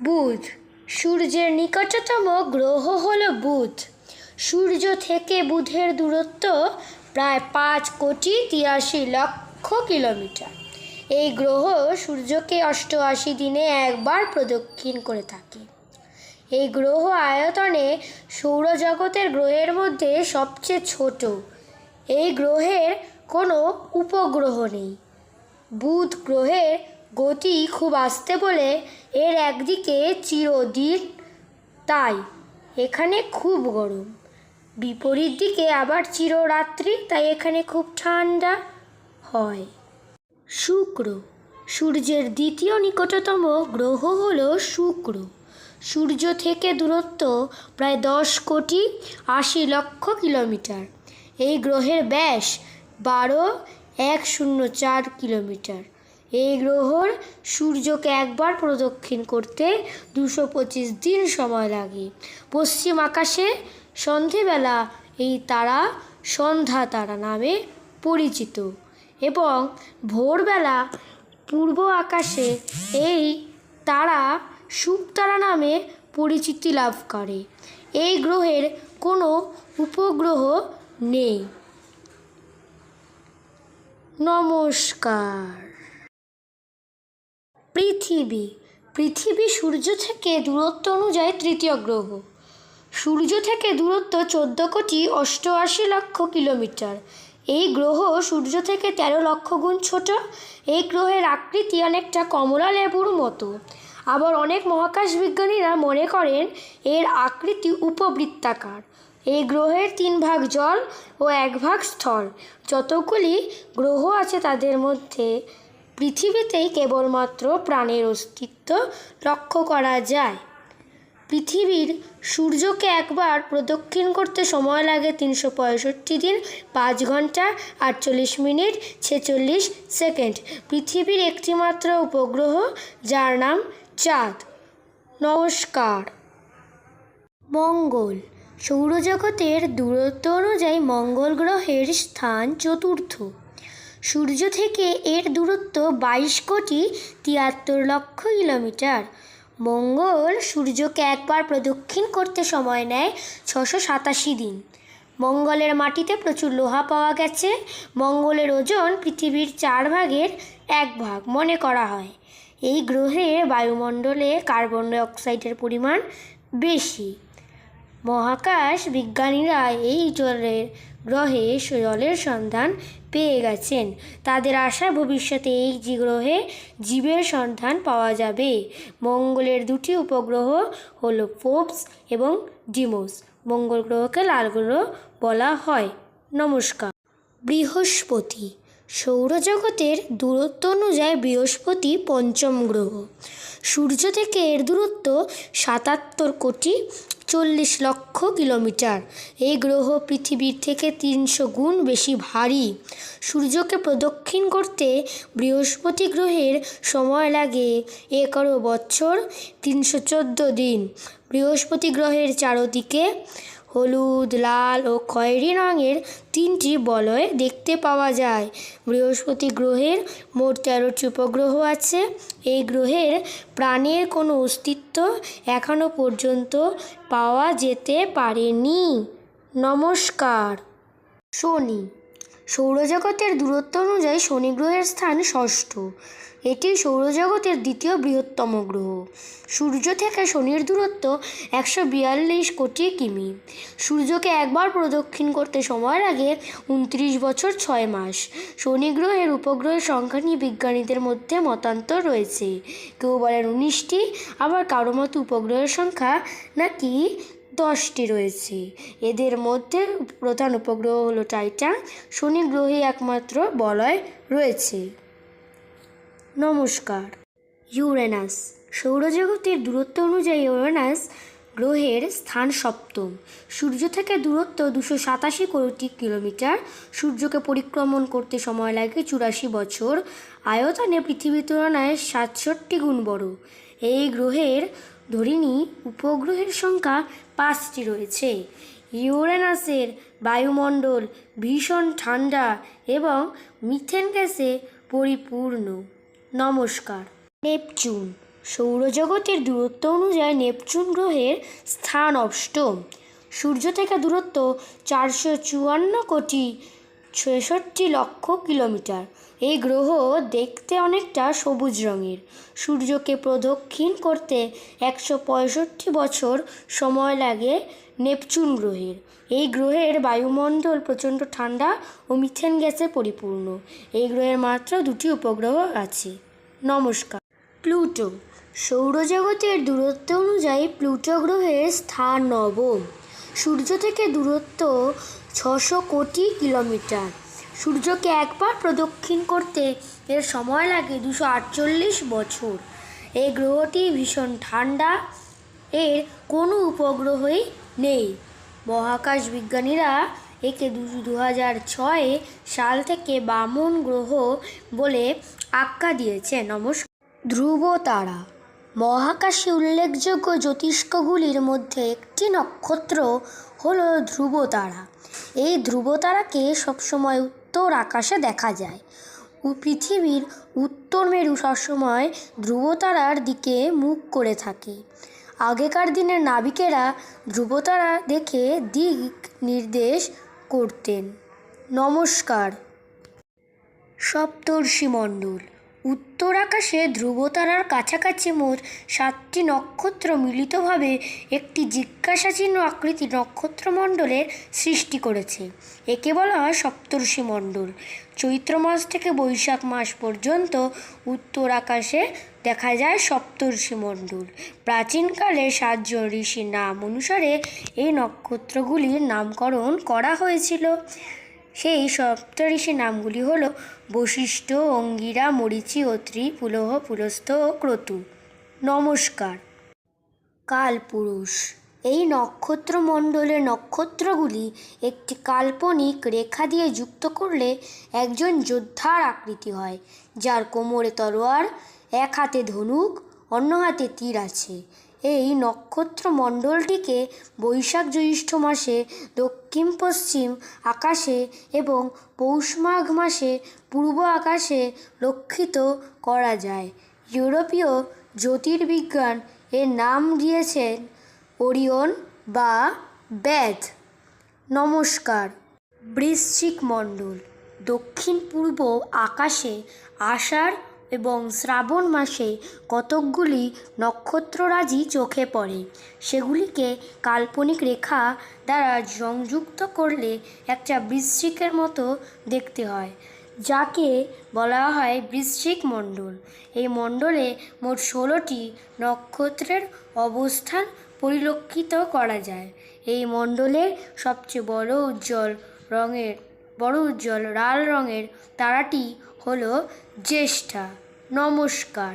বুধ। সূর্যের নিকটতম গ্রহ হল বুধ। সূর্য থেকে বুধের দূরত্ব প্রায় পাঁচ কোটি তিরাশি লক্ষ কিলোমিটার। এই গ্রহ সূর্যকে অষ্টআশি দিনে একবার প্রদক্ষিণ করে থাকে। এই গ্রহ আয়তনে সৌরজগতের গ্রহের মধ্যে সবচেয়ে ছোট। এই গ্রহের কোনো উপগ্রহ নেই। বুধ গ্রহের গতি খুব আস্তে বলে এর একদিকে চিরদিন তাই, এখানে খুব গরম। বিপরীত দিকে আবার চিররাত্রি, তাই এখানে খুব ঠান্ডা হয়। শুক্র, সূর্যের দ্বিতীয় নিকটতম গ্রহ হল শুক্র। সূর্য থেকে দূরত্ব প্রায় দশ কোটি আশি লক্ষ কিলোমিটার। এই গ্রহের ব্যাস বারো এক শূন্য চার কিলোমিটার। এই গ্রহর সূর্যকে একবার প্রদক্ষিণ করতে দুশো পঁচিশ দিন সময় লাগে। পশ্চিম আকাশে সন্ধেবেলা এই তারা সন্ধ্যা তারা নামে পরিচিত এবং ভোরবেলা পূর্ব আকাশে এই তারা শুকতারা নামে পরিচিতি লাভ করে। এই গ্রহের কোনো উপগ্রহ নেই। নমস্কার। পৃথিবী। পৃথিবী সূর্য থেকে দূরত্ব অনুযায়ী তৃতীয় গ্রহ। সূর্য থেকে দূরত্ব চোদ্দ কোটি অষ্টআশি লক্ষ কিলোমিটার। এই গ্রহ সূর্য থেকে তেরো লক্ষ গুণ ছোট। এই গ্রহের আকৃতি অনেকটা কমলা লেবুর মতো। আবার অনেক মহাকাশ বিজ্ঞানীরা মনে করেন এর আকৃতি উপবৃত্তাকার। এই গ্রহের তিন ভাগ জল ও এক ভাগ স্থল। যতগুলি গ্রহ আছে তাদের মধ্যে পৃথিবীতেই কেবলমাত্র প্রাণের অস্তিত্ব লক্ষ্য করা যায়। পৃথিবীর সূর্যকে একবার প্রদক্ষিণ করতে সময় লাগে তিনশো পঁয়ষট্টি দিন, পাঁচ ঘণ্টা, আটচল্লিশ মিনিট, ছেচল্লিশ সেকেন্ড। পৃথিবীর একটিমাত্র উপগ্রহ, যার নাম চাঁদ। নমস্কার। মঙ্গল। সৌরজগতের দূরত্ব অনুযায়ী মঙ্গল গ্রহের স্থান চতুর্থ। সূর্য থেকে এর দূরত্ব বাইশ কোটি তিয়াত্তর লক্ষ কিলোমিটার। মঙ্গল সূর্যকে একবার প্রদক্ষিণ করতে সময় নেয় ছশো সাতাশি দিন। মঙ্গলের মাটিতে প্রচুর লোহা পাওয়া গেছে। মঙ্গলের ওজন পৃথিবীর চার ভাগের এক ভাগ মনে করা হয়। এই গ্রহে বায়ুমণ্ডলে কার্বন ডাই অক্সাইডের পরিমাণ বেশি। মহাকাশ বিজ্ঞানীরা এই জলের গ্রহে জলের সন্ধান পেয়ে গেছেন। তাদের আশা ভবিষ্যতে এই গ্রহে জীবের সন্ধান পাওয়া যাবে। মঙ্গলের দুটি উপগ্রহ হল ফোপস এবং ডিমোস। মঙ্গল গ্রহকে লাল গ্রহ বলা হয়। নমস্কার। বৃহস্পতি। সৌরজগতের দূরত্ব অনুযায়ী বৃহস্পতি পঞ্চম গ্রহ। সূর্য থেকে এর দূরত্ব সাতাত্তর কোটি চল্লিশ লক্ষ কিলোমিটার। এই গ্রহ পৃথিবীর থেকে তিনশো গুণ বেশি ভারী। সূর্যকে প্রদক্ষিণ করতে বৃহস্পতি গ্রহের সময় লাগে এগারো বছর তিনশো চোদ্দ দিন। বৃহস্পতি গ্রহের চারদিকে হলুদ, লাল ও খয়েরি রঙের তিনটি বলয় দেখতে পাওয়া যায়। বৃহস্পতি গ্রহের মোট তেরোটি উপগ্রহ আছে। এই গ্রহের প্রাণের কোনো অস্তিত্ব এখনও পর্যন্ত পাওয়া যেতে পারেনি। নমস্কার। শনি সৌরজগতের দূরত্ব অনুযায়ী শনি গ্রহের স্থান ষষ্ঠ। এটি সৌরজগতের দ্বিতীয় বৃহত্তম গ্রহ। সূর্য থেকে শনির দূরত্ব একশো বিয়াল্লিশ কোটি কিমি। সূর্যকে একবার প্রদক্ষিণ করতে সময় লাগে উনত্রিশ বছর ছয় মাস। শনি গ্রহের উপগ্রহের সংখ্যা নিয়ে বিজ্ঞানীদের মধ্যে মতান্তর রয়েছে। কেউ বলেন উনিশটি, আবার কারও মতো উপগ্রহের সংখ্যা নাকি দশটি রয়েছে। এদের মধ্যে প্রধান উপগ্রহ হলো টাইটান। শনি গ্রহে একমাত্র বলয় রয়েছে। নমস্কার। ইউরেনাস, সৌরজগতের দূরত্ব অনুযায়ী ইউরেনাস গ্রহের স্থান সপ্তম। সূর্য থেকে দূরত্ব দুশো সাতাশি কোটি কিলোমিটার। সূর্যকে পরিক্রমণ করতে সময় লাগে চুরাশি বছর। আয়তনে পৃথিবীর তুলনায় সাতষট্টি গুণ বড়। এই গ্রহের ধরিনি উপগ্রহের সংখ্যা পাঁচটি রয়েছে। ইউরেনাসের বায়ুমণ্ডল ভীষণ ঠান্ডা এবং মিথেন গ্যাসে পরিপূর্ণ। নমস্কার। নেপচুন। সৌরজগতের দূরত্ব অনুযায়ী নেপচুন গ্রহের স্থান অষ্টম। সূর্য থেকে দূরত্ব চারশো চুয়ান্ন কোটি ছেষট্টি লক্ষ কিলোমিটার। এই গ্রহ দেখতে অনেকটা সবুজ রঙের। সূর্যকে প্রদক্ষিণ করতে একশো পঁয়ষট্টি বছর সময় লাগে নেপচুন গ্রহের। এই গ্রহের বায়ুমণ্ডল প্রচণ্ড ঠান্ডা ও মিথেন গ্যাসে পরিপূর্ণ। এই গ্রহের মাত্র দুটি উপগ্রহ আছে। নমস্কার। প্লুটো। সৌরজগতের দূরত্ব অনুযায়ী প্লুটো গ্রহের স্থান নবম। সূর্য থেকে দূরত্ব ছশো কোটি কিলোমিটার। সূর্যকে একবার প্রদক্ষিণ করতে এর সময় লাগে দুশো আটচল্লিশ বছর। এই গ্রহটি ভীষণ ঠান্ডা। এর কোনো উপগ্রহই নেই। মহাকাশ বিজ্ঞানীরা একে দু হাজার ছয়ে সাল থেকে বামন গ্রহ বলে আখ্যা দিয়েছে নমস্কার ধ্রুব তারা। মহাকাশে উল্লেখযোগ্য জ্যোতিষ্কগুলির মধ্যে একটি নক্ষত্র হলো ধ্রুব তারা। এই ধ্রুব তারাকে সবসময় উত্তর আকাশে দেখা যায়। ও পৃথিবীর উত্তর মেরু সবসময় ধ্রুব তারার দিকে মুখ করে থাকে। আগেকার দিনের নাবিকেরা ধ্রুবতারা দেখে দিক নির্দেশ করতেন। নমস্কার। সপ্তর্ষিমণ্ডল উত্তর আকাশে ধ্রুবতারার কাছাকাছি মোট সাতটি নক্ষত্র মিলিতভাবে একটি জিজ্ঞাসা চিহ্ন আকৃতি নক্ষত্রমণ্ডলের সৃষ্টি করেছে। একে বলা হয় সপ্তর্ষিমণ্ডল চৈত্র মাস থেকে বৈশাখ মাস পর্যন্ত উত্তর আকাশে দেখা যায় সপ্তর্ষি মণ্ডল। প্রাচীনকালে সাতজন ঋষির নাম অনুসারে এই নক্ষত্রগুলির নামকরণ করা হয়েছিল। সেই সপ্তঋষি নামগুলি হলো বশিষ্ঠ অঙ্গিরা মরীচি অত্রি পুলহ পুলস্থ ও ক্রতু। নমস্কার। কালপুরুষ। এই নক্ষত্রমণ্ডলের নক্ষত্রগুলি একটি কাল্পনিক রেখা দিয়ে যুক্ত করলে একজন যোদ্ধার আকৃতি হয়, যার কোমরে তলোয়ার এক হাতে ধনুক, অন্য হাতে তীর আছে। এই নক্ষত্রমণ্ডলটিকে বৈশাখ জ্যৈষ্ঠ মাসে দক্ষিণ পশ্চিম আকাশে এবং পৌষ মাঘ মাসে পূর্ব আকাশে লক্ষিত করা যায়। ইউরোপীয় জ্যোতির্বিজ্ঞান এর নাম দিয়েছেন ওরিয়ন বা ব্যাধ নমস্কার। বৃশ্চিক মণ্ডল। দক্ষিণ পূর্ব আকাশে আষাঢ় এবং শ্রাবণ মাসে কতকগুলি নক্ষত্ররাজি চোখে পড়ে, সেগুলিকে কাল্পনিক রেখা দ্বারা সংযুক্ত করলে একটা বৃশ্চিকের মতো দেখতে হয়, যাকে বলা হয় বৃশ্চিক মণ্ডল। এই মণ্ডলে মোট ষোলোটি নক্ষত্রের অবস্থান পরিলক্ষিত করা যায়। এই মণ্ডলের সবচেয়ে বড় উজ্জ্বল রঙের, বড় উজ্জ্বল লাল রঙের তারাটি হলো জ্যেষ্ঠা। নমস্কার